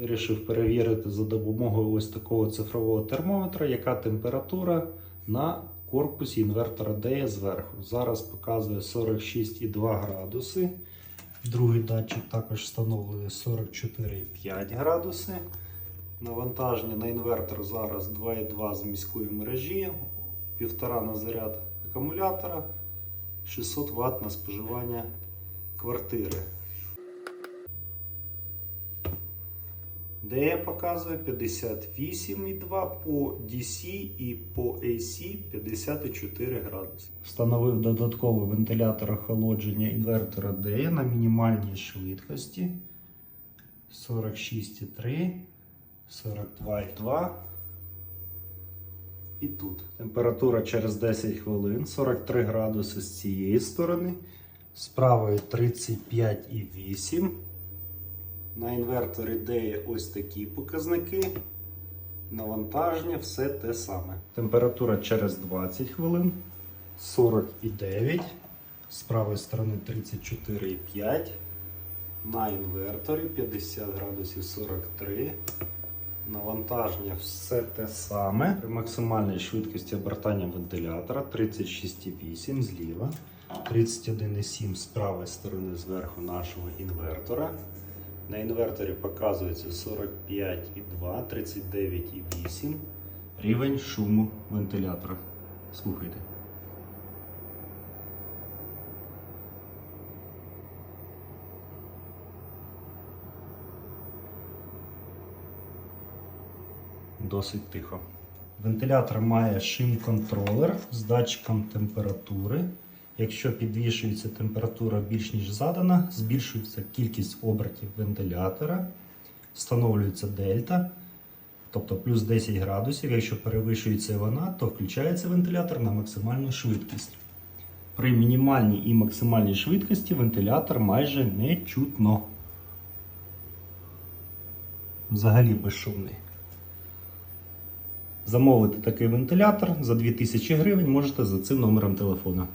Вирішив перевірити за допомогою ось такого цифрового термометра, яка температура на корпусі інвертора DE зверху. Зараз показує 46,2 градуси. Другий датчик також встановлений 44,5 градуси. Навантаження на інвертор зараз 2,2 з міської мережі, 1,5 на заряд акумулятора, 600 Вт на споживання квартири. DE показує 58,2 по DC і по AC 54 градуси. Встановив додатковий вентилятор охолодження інвертора DE на мінімальній швидкості 46,3, 42,2. І тут. Температура через 10 хвилин, 43 градуси з цієї сторони, з правої 35,8. На інверторі DE ось такі показники. Навантаження все те саме. Температура через 20 хвилин 49. З правої сторони 34,5. На інверторі 50 градусів 43. Навантаження все те саме. При максимальній швидкості обертання вентилятора 36,8 зліва, 31,7 з правої сторони зверху нашого інвертора. На інверторі показується 45,2, 39,8. Рівень шуму вентилятора. Слухайте. Досить тихо. Вентилятор має шим-контролер з датчиком температури. Якщо підвищується температура більш ніж задана, збільшується кількість обертів вентилятора, встановлюється дельта, тобто плюс 10 градусів. Якщо перевищується вона, то включається вентилятор на максимальну швидкість. При мінімальній і максимальній швидкості вентилятор майже не чутно. Взагалі безшумний. Замовити такий вентилятор за 2000 гривень можете за цим номером телефона.